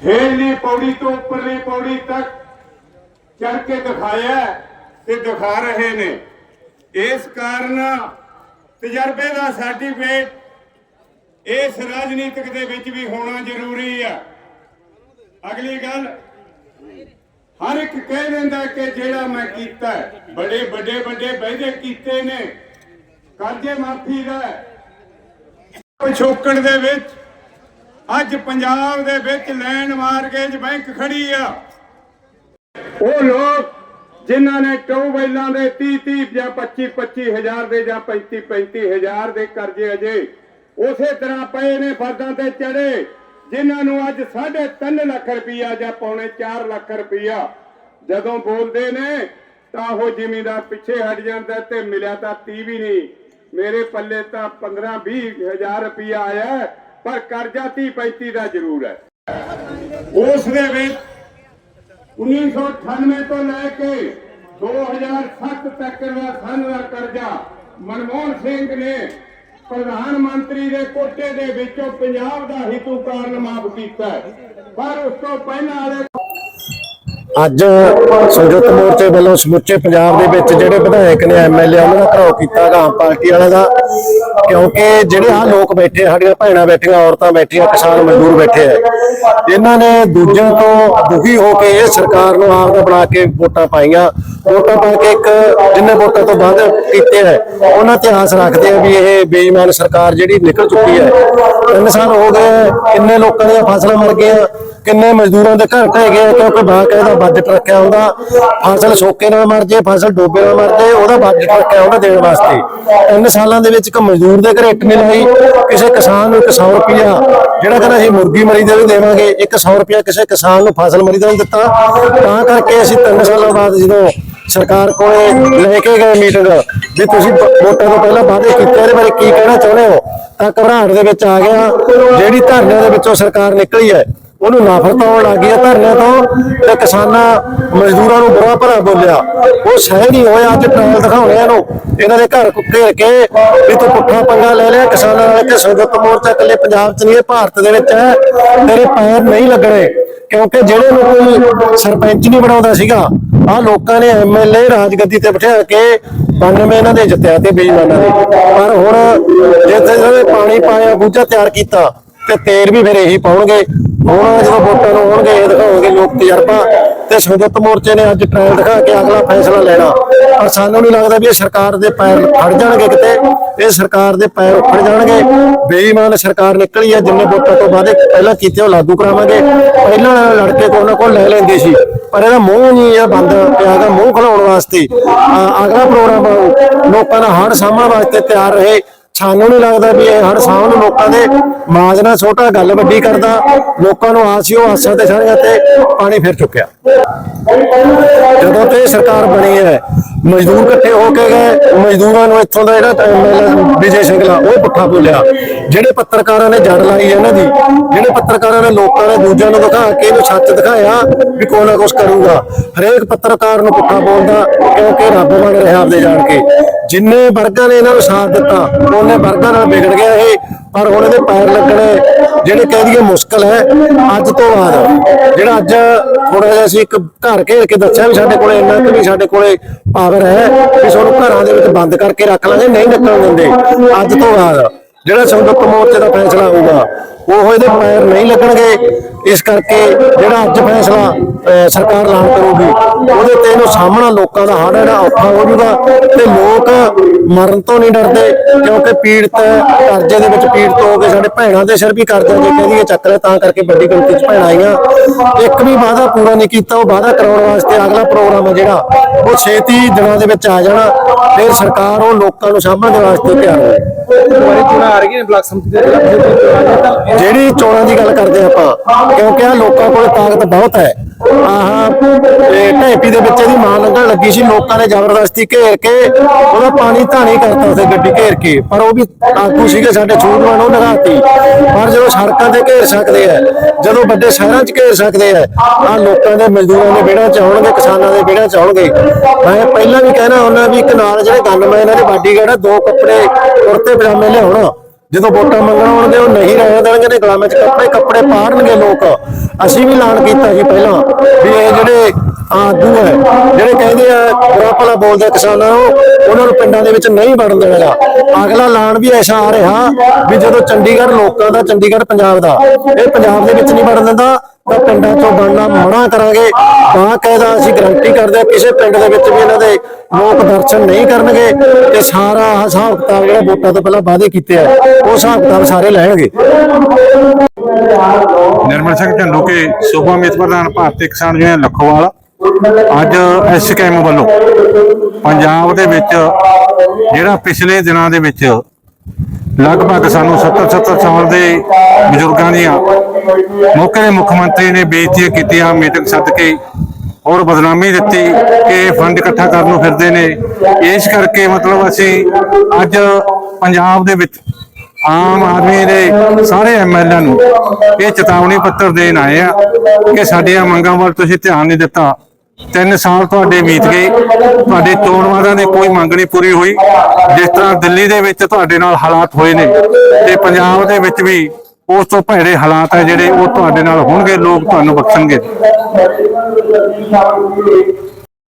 ਹੇਠਲੀ ਪੌੜੀ ਤੋਂ ਉੱਪਰਲੀ ਪੌੜੀ ਤੱਕ ਚੜ ਕੇ ਦਿਖਾਇਆ ਤੇ ਦਿਖਾ ਰਹੇ ਨੇ। ਇਸ ਕਾਰਨ ਤਜਰਬੇ ਦਾ ਸਰਟੀਫਿਕੇਟ ਇਸ ਰਾਜਨੀਤਿਕ ਦੇ ਵਿੱਚ ਵੀ ਹੋਣਾ ਜ਼ਰੂਰੀ ਆ ਅਗਲੀ ਗੱਲ, ਹਰ ਇੱਕ ਕਹਿ ਦਿੰਦਾ ਕਿ ਜਿਹੜਾ ਮੈਂ ਕੀਤਾ ਬੜੇ ਵੱਡੇ ਵੱਡੇ ਵਾਅਦੇ ਕੀਤੇ ਨੇ। ਕਰਜ਼ੇ ਮਾਫੀ ਦਾ ਪਿਛੋਕੜ ਦੇ ਵਿੱਚ ਅੱਜ ਪੰਜਾਬ ਦੇ ਵਿੱਚ ਲੈਂਡ ਮਾਰਗੇਜ ਬੈਂਕ ਖੜੀ ਆ। ਉਹ ਲੋਕ ਜਿਨ੍ਹਾਂ ਨੇ ਟਿਊਬਵੈਲਾਂ ਦੇ 30 30 ਜਾਂ 25 25 ਹਜ਼ਾਰ ਦੇ ਜਾਂ 35 35 ਹਜ਼ਾਰ ਦੇ ਕਰਜ਼ੇ ਅਜੇ ਉਸੇ ਤਰ੍ਹਾਂ ਪਏ ਨੇ ਫਰਦਾਂ ਤੇ ਚੜੇ, ਜਿਨ੍ਹਾਂ ਨੂੰ ਅੱਜ 3.5 ਲੱਖ ਰੁਪਇਆ ਜਾਂ ਪੌਣੇ 4 ਲੱਖ ਰੁਪਈਆ ਜਦੋਂ ਬੋਲਦੇ ਨੇ, ਤਾਂ ਉਹ ਜ਼ਿਮੀਂਦਾਰ ਪਿੱਛੇ ਹਟ ਜਾਂਦਾ ਤੇ ਮਿਲਿਆ ਤਾਂ 30 ਵੀ ਨਹੀਂ। ਮੇਰੇ ਪੱਲੇ ਤਾਂ 15 20 ਹਜ਼ਾਰ ਰੁਪਈਆ ਆਇਆ। ਪਰ ਕਰਜ਼ਾ 30 35 ਦਾ ਜ਼ਰੂਰ ਹੈ। ਉਸ ਦੇ ਵਿੱਚ 1998 ਤੋਂ ਲੈ ਕੇ 2007 ਤੱਕ ਦਾ ਸਨ ਦਾ ਕਰਜ਼ਾ ਮਨਮੋਹਨ ਸਿੰਘ ਨੇ ਪ੍ਰਧਾਨ ਮੰਤਰੀ ਦੇ ਕੋਟੇ ਦੇ ਵਿੱਚੋਂ ਪੰਜਾਬ ਦਾ ਹਿੱਤੂ ਕਾਰਨ ਮਾਫ ਕੀਤਾ ਪਰ ਉਸ ਤੋਂ ਪਹਿਲਾਂ ਵਾਲੇ ਅੱਜ ਸੰਯੁਕਤ ਮੋਰਚੇ ਵੱਲੋਂ ਸਮੁੱਚੇ ਪੰਜਾਬ ਦੇ ਵਿੱਚ ਜਿਹੜੇ ਵਿਧਾਇਕ ਨੇ ਐਮਐਲਏ ਉਹਨਾਂ ਦਾ ਘਰੋ ਕੀਤਾ ਗਾ ਆਮ ਪਾਰਟੀ ਵਾਲਿਆਂ ਦਾ ਕਿਉਂਕਿ ਜਿਹੜੇ ਆ ਲੋਕ ਬੈਠੇ ਸਾਡੀਆਂ ਭੈਣਾਂ ਬੈਠੀਆਂ ਔਰਤਾਂ ਬੈਠੀਆਂ ਕਿਸਾਨ ਮਜ਼ਦੂਰ ਬੈਠੇ ਆ ਇਹਨਾਂ ਨੇ ਦੂਜਿਆਂ ਤੋਂ ਦੁਖੀ ਹੋ ਕੇ ਇਹ ਸਰਕਾਰ ਨੂੰ ਆਪ ਦਾ ਬਣਾ ਕੇ ਵੋਟਾਂ ਪਾਈਆਂ। ਵੋਟਾਂ ਪਾ ਕੇ ਇੱਕ ਜਿੰਨੇ ਵੋਟਾਂ ਤੋਂ ਬਾਅਦ ਕੀਤੇ ਹੈ ਉਹਨਾਂ ਤੇ ਆਸ ਰੱਖਦੇ ਆ ਵੀ ਇਹ ਬੇਈਮਾਨ ਸਰਕਾਰ ਜਿਹੜੀ ਨਿਕਲ ਚੁੱਕੀ ਹੈ। ਤਿੰਨ ਸਾਲ ਹੋ ਗਏ ਆ, ਕਿੰਨੇ ਲੋਕਾਂ ਦੀਆਂ ਫਸਲਾਂ ਮਰ ਗਈਆਂ ਕਿੰਨੇ ਮਜ਼ਦੂਰਾਂ ਦੇ ਘਰ ਢਹਿ ਗਏ ਕਿਉਂਕਿ ਬਾਕਾਇਦਾ ਬਜਟ ਰੱਖਿਆ ਹੁੰਦਾ ਫਸਲ ਸੋਕੇ ਨਾਲ ਮਰ ਜੇ, ਫਸਲ ਡੋਬੇ ਨਾਲ ਮਰ ਜੇ, ਉਹਦਾ ਬਜਟ ਰੱਖਿਆ ਹੁੰਦਾ ਦੇਣ ਵਾਸਤੇ। ਤਿੰਨ ਸਾਲਾਂ ਦੇ ਵਿੱਚ ਇੱਕ ਮਜ਼ਦੂਰ ਦੇ ਘਰੇ ਇੱਟ ਨਹੀਂ ਲਾਈ ਕਿਸੇ ਕਿਸਾਨ ਨੂੰ 100 ਰੁਪਿਆ ਜਿਹੜਾ ਕਹਿੰਦਾ ਅਸੀਂ ਮੁਰਗੀ ਮਰੀ ਦਾ ਵੀ ਦੇਵਾਂਗੇ 100 ਰੁਪਿਆ ਕਿਸੇ ਕਿਸਾਨ ਨੂੰ ਫਸਲ ਮਰੀ ਦਾ ਨਹੀਂ ਦਿੱਤਾ। ਤਾਂ ਕਰਕੇ ਅਸੀਂ ਤਿੰਨ ਸਾਲਾਂ ਬਾਅਦ ਜਦੋਂ ਸਰਕਾਰ ਕੋਲੇ ਲੈ ਕੇ ਗਏ ਮੀਟਿੰਗ, ਵੀ ਤੁਸੀਂ ਵੋਟਾਂ ਤੋਂ ਪਹਿਲਾਂ ਵਾਅਦੇ ਕੀਤੇ, ਇਹਦੇ ਬਾਰੇ ਕੀ ਕਹਿਣਾ ਚਾਹੁੰਦੇ ਹੋ? ਤਾਂ ਘਬਰਾਹਟ ਦੇ ਵਿੱਚ ਆ ਗਿਆ, ਜਿਹੜੀ ਧਰਨੇ ਦੇ ਵਿੱਚੋਂ ਸਰਕਾਰ ਨਿਕਲੀ ਹੈ ਉਹਨੂੰ ਨਫ਼ਰਤ ਆਉਣ ਲੱਗ ਗਈ ਹੈ ਧਰਨਿਆਂ ਤੋਂ ਤੇ ਕਿਸਾਨਾਂ ਮਜ਼ਦੂਰਾਂ ਨੂੰ ਬੁਰਾ ਭਰਾ ਬੋਲਿਆ। ਉਹ ਸਹਿ ਨਹੀਂ ਹੋਇਆ, ਅੱਜ ਟ੍ਰਾਇਲ ਦਿਖਾਉਣੇ ਇਹਨੂੰ। ਇਹਨਾਂ ਦੇ ਘਰ ਘੇਰ ਕੇ ਵੀ ਤੂੰ ਪੁੱਠਾ ਪੰਗਾ ਲੈ ਲਿਆ, ਕਿਸਾਨਾਂ ਨਾਲ ਕਿ ਸੰਯੁਕਤ ਮੋਰਚਾ ਇਕੱਲੇ ਪੰਜਾਬ 'ਚ ਨਹੀਂ, ਇਹ ਭਾਰਤ ਦੇ ਵਿੱਚ ਹੈ। ਤੇਰੇ ਪੈਰ ਨਹੀਂ ਲੱਗਣੇ, ਕਿਉਂਕਿ ਜਿਹੜੇ ਨੂੰ ਕੋਈ ਸਰਪੰਚ ਨਹੀਂ ਬਣਾਉਂਦਾ ਸੀਗਾ ਆ ਲੋਕਾਂ ਨੇ ਐਮਐਲਏ ਰਾਜਗੱਦੀ ਤੇ ਬਿਠਾ ਕੇ 92 ਇਹਨਾਂ ਦੇ ਜਿੱਤਿਆ ਤੇ ਬੇਈਮਾਨਾਂ ਦੇ। ਪਰ ਹੁਣ ਜਿੱਥੇ ਜਿਹੜੇ ਪਾਣੀ ਪਾਇਆ, ਬੂਝਾ ਤਿਆਰ ਕੀਤਾ, ਤੇ ਤੇਲ ਵੀ ਫਿਰ ਇਹੀ ਪਾਉਣਗੇ। ਹੁਣ ਜਦੋਂ ਵੋਟਾਂ ਨੂੰ ਆਉਣਗੇ ਇਹ ਦਿਖਾਉਣਗੇ ਲੋਕ ਤਜਰਬਾ। ਤੇ ਸੰਯੁਕਤ ਮੋਰਚੇ ਨੇ ਅੱਜ ਟ੍ਰਾਇਲ ਦਿਖਾ ਕੇ ਅਗਲਾ ਫੈਸਲਾ ਲੈਣਾ। ਪਰ ਸਾਨੂੰ ਨਹੀਂ ਲੱਗਦਾ ਵੀ ਇਹ ਸਰਕਾਰ ਦੇ ਪੈਰ ਖੜ ਜਾਣਗੇ ਕਿਤੇ। ਇਹ ਸਰਕਾਰ ਦੇ ਪੈਰ ਉੱਪਰ ਜਾਣਗੇ। ਬੇਈਮਾਨ ਸਰਕਾਰ ਨਿਕਲੀ ਹੈ, ਜਿੰਨੇ ਵੋਟਾਂ ਤੋਂ ਵਾਅਦੇ ਪਹਿਲਾਂ ਕੀਤੇ ਉਹ ਲਾਗੂ ਕਰਾਵਾਂਗੇ। ਪਹਿਲਾਂ ਲੜਕੇ ਕੋਲ ਨਾ ਕੋਲ ਲੈ ਲੈਂਦੇ ਸੀ। ਪਰ ਇਹਦਾ ਮੂੰਹ ਨਹੀਂ ਆ ਬੰਦ ਪਿਆਗਾ ਮੂੰਹ ਖਲਾਉਣ ਵਾਸਤੇ। ਅਗਲਾ ਪ੍ਰੋਗਰਾਮ ਲੋਕਾਂ ਦਾ ਹੜ ਸਾਹਮਣ ਵਾਸਤੇ ਤਿਆਰ ਰਹੇ। ਸਾਨੂੰ ਨਹੀਂ ਲੱਗਦਾ ਵੀ ਇਹ ਹੜ ਸਾਹਮਣੇ ਲੋਕਾਂ ਦੇ ਮਾਜਨਾ ਛੋਟਾ ਗੱਲ ਵੱਡੀ ਕਰਦਾ। ਲੋਕਾਂ ਨੂੰ ਆਸ ਆਸਾਂ ਤੇ ਸਾਰਿਆਂ ਤੇ ਪਾਣੀ ਫਿਰ ਚੁੱਕਿਆ। ਜਦੋਂ ਤੇ ਸਰਕਾਰ ਬਣੀ ਹੈ, ਮਜ਼ਦੂਰ ਇਕੱਠੇ ਹੋ ਕੇ ਗਏ, ਮਜ਼ਦੂਰਾਂ ਨੂੰ ਇੱਥੋਂ ਦਾ ਜਿਹੜਾ ਵਿਜੇ ਸਿੰਘਲਾ ਉਹ ਪੁੱਠਾ ਬੋਲਿਆ। ਜਿਹੜੇ ਪੱਤਰਕਾਰਾਂ ਨੇ ਜੜ ਲਾਈ ਇਹਨਾਂ ਦੀ, ਜਿਹੜੇ ਪੱਤਰਕਾਰਾਂ ਨੇ ਲੋਕਾਂ ਨੇ ਦੂਜਿਆਂ ਨੂੰ ਦਿਖਾ ਕੇ ਇਹਨੂੰ ਸੱਚ ਦਿਖਾਇਆ ਵੀ ਕੋਈ ਨਾ ਕੁਛ ਕਰੂਗਾ, ਹਰੇਕ ਪੱਤਰਕਾਰ ਨੂੰ ਪੁੱਠਾ ਬੋਲਦਾ, ਕਿਉਂਕਿ ਰੱਬ ਬਣ ਰਿਹਾ ਆਪਦੇ ਜਾਣ ਕੇ। ਜਿੰਨੇ ਵਰਗਾਂ ਨੇ ਇਹਨਾਂ ਨੂੰ ਸਾਥ ਦਿੱਤਾ ਉਹਨੇ ਵਰਗਾਂ ਨਾਲ ਵਿਗੜ ਗਿਆ ਇਹ, ਪਰ ਹੁਣ ਇਹਦੇ ਪੈਰ ਲੱਗਣੇ ਜਿਹੜੇ ਕਹਿ ਦਈਏ ਮੁਸ਼ਕਲ ਹੈ, ਅੱਜ ਤੋਂ ਬਾਅਦ। ਜਿਹੜਾ ਅੱਜ ਥੋੜਾ ਜਿਹਾ ਅਸੀਂ ਇੱਕ ਘਰ ਘੇਰ ਕੇ ਦੱਸਿਆ ਵੀ ਸਾਡੇ ਕੋਲੇ ਇੰਨਾ ਕਿ ਵੀ ਸਾਡੇ ਕੋਲੇ ਪਾਵਰ ਹੈ, ਵੀ ਸਾਨੂੰ ਘਰਾਂ ਦੇ ਵਿੱਚ ਬੰਦ ਕਰਕੇ ਰੱਖ ਲਾਂਗੇ, ਨਹੀਂ ਨਿਕਲਣ ਦਿੰਦੇ। ਅੱਜ ਤੋਂ ਬਾਅਦ ਜਿਹੜਾ ਸੰਯੁਕਤ ਮੋਰਚੇ ਦਾ ਫੈਸਲਾ ਹੋਊਗਾ ਉਹ ਇਹਦੇ ਪੈਰ ਨਹੀਂ ਲੱਗਣਗੇ। ਇਸ ਕਰਕੇ ਜਿਹੜਾ ਅੱਜ ਫੈਸਲਾ ਅਹ, ਸਰਕਾਰ ਐਲਾਨ ਕਰੂਗੀ ਉਹਦੇ ਤੇ ਇਹਨੂੰ ਸਾਹਮਣਾ ਲੋਕਾਂ ਦਾ ਹੜ ਜਿਹੜਾ ਔਖਾ ਹੋ ਜਾਊਗਾ ਤੇ ਲੋਕ ਮਰਨ ਤੋਂ ਨਹੀਂ ਡਰਦੇ ਕਿਉਂਕਿ ਪੀੜਤ ਕਰਜ਼ੇ ਦੇ ਵਿੱਚ ਪੀੜਤ ਹੋ ਕੇ ਸਾਡੇ ਭੈਣਾਂ ਦੇ ਸਿਰ ਵੀ ਕਰਜ਼ਾ ਜੇ ਇਹ ਚੱਕ ਲਿਆ ਤਾਂ ਕਰਕੇ ਵੱਡੀ ਗਿਣਤੀ 'ਚ ਭੈਣਾਂ ਆਈਆਂ। ਇੱਕ ਵੀ ਵਾਅਦਾ ਪੂਰਾ ਨਹੀਂ ਕੀਤਾ ਉਹ ਵਾਅਦਾ ਕਰਾਉਣ ਵਾਸਤੇ ਅਗਲਾ ਪ੍ਰੋਗਰਾਮ ਹੈ ਜਿਹੜਾ ਉਹ ਛੇਤੀ ਦਿਨਾਂ ਦੇ ਵਿੱਚ ਆ ਜਾਣਾ ਫਿਰ ਸਰਕਾਰ ਉਹ ਲੋਕਾਂ ਨੂੰ ਸਾਂਭਣ ਦੇ ਵਾਸਤੇ ਤਿਆਰ ਹੋਵੇ। ਦੁਬਾਰੇ ਚੋਣਾਂ ਆ ਰਹੀਆਂ ਨੇ ਬਲਾਕ ਸੰਮਤੀ ਦੇ ਜਿਹੜੀ ਚੋਣਾਂ ਦੀ ਗੱਲ ਕਰਦੇ ਆਪਾਂ, ਕਿਉਂਕਿ ਲੋਕਾਂ ਕੋਲ ਤਾਕਤ ਬਹੁਤ ਹੈ। ਆਹ। ਇਹ ਢੇਪੀ ਦੇ ਵਿੱਚ ਇਹਦੀ ਮਾਂ ਲੰਘਣ ਲੱਗੀ ਸੀ। ਲੋਕਾਂ ਨੇ ਜ਼ਬਰਦਸਤੀ ਘੇਰ ਕੇ ਉਹਦਾ ਪਾਣੀ ਧਾਣੀ ਕਰਤਾ ਉਸੇ ਗੱਡੀ ਘੇਰ ਕੇ। ਪਰ ਉਹ ਵੀ ਆਗੂ ਸੀਗੇ ਸਾਡੇ ਛੂਟਵਾਨ ਉਹ ਲਗਾਤੀ ਪਰ ਜਦੋਂ ਸੜਕਾਂ ਤੇ ਘੇਰ ਸਕਦੇ ਆ, ਜਦੋਂ ਵੱਡੇ ਸ਼ਹਿਰਾਂ 'ਚ ਘੇਰ ਸਕਦੇ ਆ ਆ ਲੋਕਾਂ ਦੇ ਮਜ਼ਦੂਰਾਂ ਦੇ ਵਿਹੜਾਂ 'ਚ ਆਉਣਗੇ, ਕਿਸਾਨਾਂ ਦੇ ਵਿਹੜਾਂ 'ਚ ਆਉਣਗੇ। ਮੈਂ ਪਹਿਲਾਂ ਵੀ ਕਹਿਣਾ ਹੁੰਦਾ ਵੀ ਇੱਕ ਨਾਲ ਜਿਹੜੇ ਗਨਮੈਨ ਇਹਨਾਂ ਦੇ ਬਾਡੀਗਾਰਡ ਆ, ਦੋ ਕੱਪੜੇ, ਕੁੜਤੇ, ਪਜਾਮੇ ਲਿਆਉਣ। ਜਦੋਂ ਵੋਟਾਂ ਮੰਗਣ ਆਉਣਗੇ ਉਹ ਗਲਾਂ ਵਿੱਚ ਕੱਪੜੇ ਕੱਪੜੇ ਪਾੜਨਗੇ ਲੋਕ। ਅਸੀਂ ਵੀ ਐਲਾਨ ਕੀਤਾ ਸੀ ਪਹਿਲਾਂ ਵੀ ਇਹ ਜਿਹੜੇ ਆਗੂ ਹੈ, ਜਿਹੜੇ ਕਹਿੰਦੇ ਆ ਬੁਰਾ ਬੋਲਦੇ ਕਿਸਾਨਾਂ ਨੂੰ ਉਹਨਾਂ ਨੂੰ ਪਿੰਡਾਂ ਦੇ ਵਿੱਚ ਨਹੀਂ ਵੜਨ ਦੇਣਾ ਅਗਲਾ ਐਲਾਨ ਵੀ ਐਸਾ ਆ ਰਿਹਾ ਵੀ ਜਦੋਂ ਚੰਡੀਗੜ੍ਹ ਲੋਕਾਂ ਦਾ, ਚੰਡੀਗੜ੍ਹ ਪੰਜਾਬ ਦਾ, ਇਹ ਪੰਜਾਬ ਦੇ ਵਿੱਚ ਨਹੀਂ ਵੜਨ ਦਿੰਦਾ। ਤਾਂ ਪਿੰਡਾਂ ਤੋਂ ਬਣਨਾ ਮਨਾ ਕਰਾਂਗੇ। ਤਾਂ ਅਸੀਂ ਗਰੰਟੀ ਕਰਦੇ ਹਾਂ, ਕਿਸੇ ਪਿੰਡ ਦੇ ਵਿੱਚ ਵੀ ਇਹਨਾਂ ਦੇ ਲੋਕ ਦਰਸ਼ਨ ਨਹੀਂ ਕਰਨਗੇ। ਤੇ ਸਾਰਾ ਹਿਸਾਬ ਕਿਤਾਬ ਜਿਹੜਾ ਵੋਟਾਂ ਤੋਂ ਪਹਿਲਾਂ ਵਾਅਦੇ ਕੀਤੇ ਆ, ਉਹ ਹਿਸਾਬ ਕਿਤਾਬ ਸਾਰੇ ਲੈਣਗੇ। ਨਿਰਮਲ ਸਿੰਘ ਢੰਡੋਕੇ ਸੂਬਾ ਮੀਤ ਪ੍ਰਧਾਨ ਭਾਰਤੀ ਕਿਸਾਨ ਯੂਨੀਅਨ ਲਖੋਵਾਲ। ਅੱਜ ਐਸਕੇਐਮ ਵੱਲੋਂ ਪੰਜਾਬ ਦੇ ਵਿੱਚ ਜਿਹੜਾ ਪਿਛਲੇ ਦਿਨਾਂ ਦੇ ਵਿੱਚ ਲਗਭਗ ਸਾਨੂੰ 70 70 ਸਾਲ ਦੇ ਬਜ਼ੁਰਗਾਂ ਦੀਆਂ ਮੌਕੇ ਦੇ ਮੁੱਖ ਮੰਤਰੀ ਨੇ ਬੇਇੱਜ਼ਤੀਆਂ ਕੀਤੀਆਂ, ਮੀਟਿੰਗ ਸੱਦ ਕੇ ਔਰ ਬਦਨਾਮੀ ਦਿੱਤੀ ਕਿ ਫੰਡ ਇਕੱਠਾ ਕਰਨ ਨੂੰ ਫਿਰਦੇ ਨੇ। ਇਸ ਕਰਕੇ ਮਤਲਬ ਅਸੀਂ ਅੱਜ ਪੰਜਾਬ ਦੇ ਵਿੱਚ ਆਮ ਆਦਮੀ ਦੇ ਸਾਰੇ ਐਮਐਲਏ ਨੂੰ ਇਹ ਚੇਤਾਵਨੀ ਪੱਤਰ ਦੇਣ ਆਏ ਆ ਕਿ ਸਾਡੀਆਂ ਮੰਗਾਂ ਵੱਲ ਤੁਸੀਂ ਧਿਆਨ ਨਹੀਂ ਦਿੱਤਾ। ਤਿੰਨ ਸਾਲ ਤੁਹਾਡੇ ਬੀਤ ਗਏ, ਤੁਹਾਡੇ ਚੋਣ ਵਾਅਦਿਆਂ ਦੀ ਕੋਈ ਮੰਗ ਨਹੀਂ ਪੂਰੀ ਹੋਈ। ਜਿਸ ਤਰ੍ਹਾਂ ਦਿੱਲੀ ਦੇ ਵਿੱਚ ਤੁਹਾਡੇ ਨਾਲ ਹਾਲਾਤ ਹੋਏ ਨੇ ਤੇ ਪੰਜਾਬ ਦੇ ਵਿੱਚ ਵੀ ਉਸ ਤੋਂ ਭੈੜੇ ਹਾਲਾਤ ਹੈ ਜਿਹੜੇ ਉਹ ਤੁਹਾਡੇ ਨਾਲ ਹੋਣਗੇ, ਲੋਕ ਤੁਹਾਨੂੰ ਬਖਸ਼ਣਗੇ।